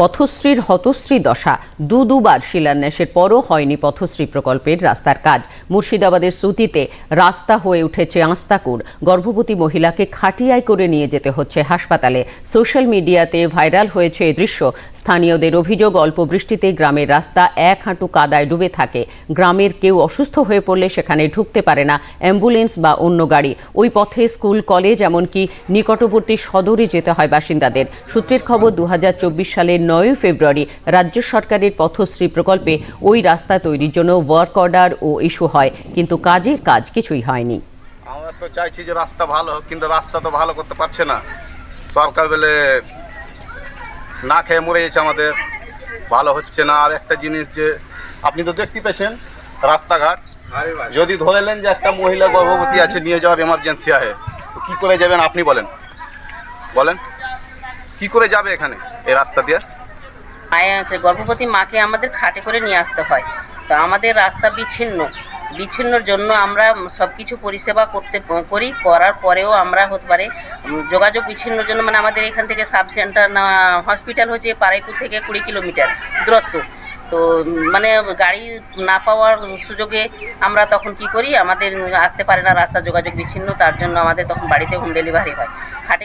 পথশ্রীর হতশ্রী দশা। দু দুবার শিলান্যাসের পরও হয়নি পথশ্রী প্রকল্পের রাস্তার কাজ। মুর্শিদাবাদের শ্রুতিতে রাস্তা হয়ে উঠেছে আস্তাকুর। গর্ভবতী মহিলাকে খাটিয়ায় করে নিয়ে যেতে হচ্ছে হাসপাতালে। সোশ্যাল মিডিয়াতে ভাইরাল হয়েছে এ দৃশ্য। স্থানীয়দের অভিযোগ, অল্প বৃষ্টিতে গ্রামের রাস্তা এক হাঁটু কাদায় ডুবে থাকে। গ্রামের কেউ অসুস্থ হয়ে পড়লে সেখানে ঢুকতে পারে না অ্যাম্বুলেন্স বা অন্য গাড়ি। ওই পথে স্কুল, কলেজ, এমনকি নিকটবর্তী সদরে যেতে হয় বাসিন্দাদের। সূত্রের খবর, দু সালের নয়ই ফেব্রুয়ারি রাজ্য সরকারের পথশ্রী প্রকল্পে ওই রাস্তা তৈরির জন্য ওয়ার্ক অর্ডার ও ইস্যু হয়, কিন্তু কাজের কাজ কিছুই হয়নি। আমরা তো চাইছি যে রাস্তা ভালো হোক, কিন্তু রাস্তা তো ভালো করতে পারছে না। সরকার বলে না খেয়ে মরে গেছে আমাদের, ভালো হচ্ছে না। আর একটা জিনিস যে, আপনি তো দেখতে পেয়েছেন রাস্তাঘাট। যদি ধরে নেন যে একটা মহিলা গর্ভবতী আছে, নিয়ে যাওয়ার এমার্জেন্সি আছে তো কী করে যাবেন আপনি বলেন? বলেন, কি করে যাবে এখানে এই রাস্তা দিয়ে? মায়ের গর্ভবতী মাকে আমাদের খাটে করে নিয়ে আসতে হয়। তো আমাদের রাস্তা বিচ্ছিন্ন। বিচ্ছিন্নর জন্য আমরা সব কিছু পরিষেবা করতে করি, করার পরেও আমরা হতে পারে যোগাযোগ বিচ্ছিন্নর জন্য মানে আমাদের এখান থেকে সাব সেন্টার হসপিটাল হচ্ছে পাড়াইপুর থেকে কুড়ি কিলোমিটার দূরত্ব। তো মানে গাড়ি না পাওয়ার সুযোগে আমরা তখন কি করি, আমাদের আসতে পারে না রাস্তা যোগাযোগ বিচ্ছিন্ন, তার জন্য আমাদের তখন বাড়িতে হোম ডেলিভারি হয়। খাটে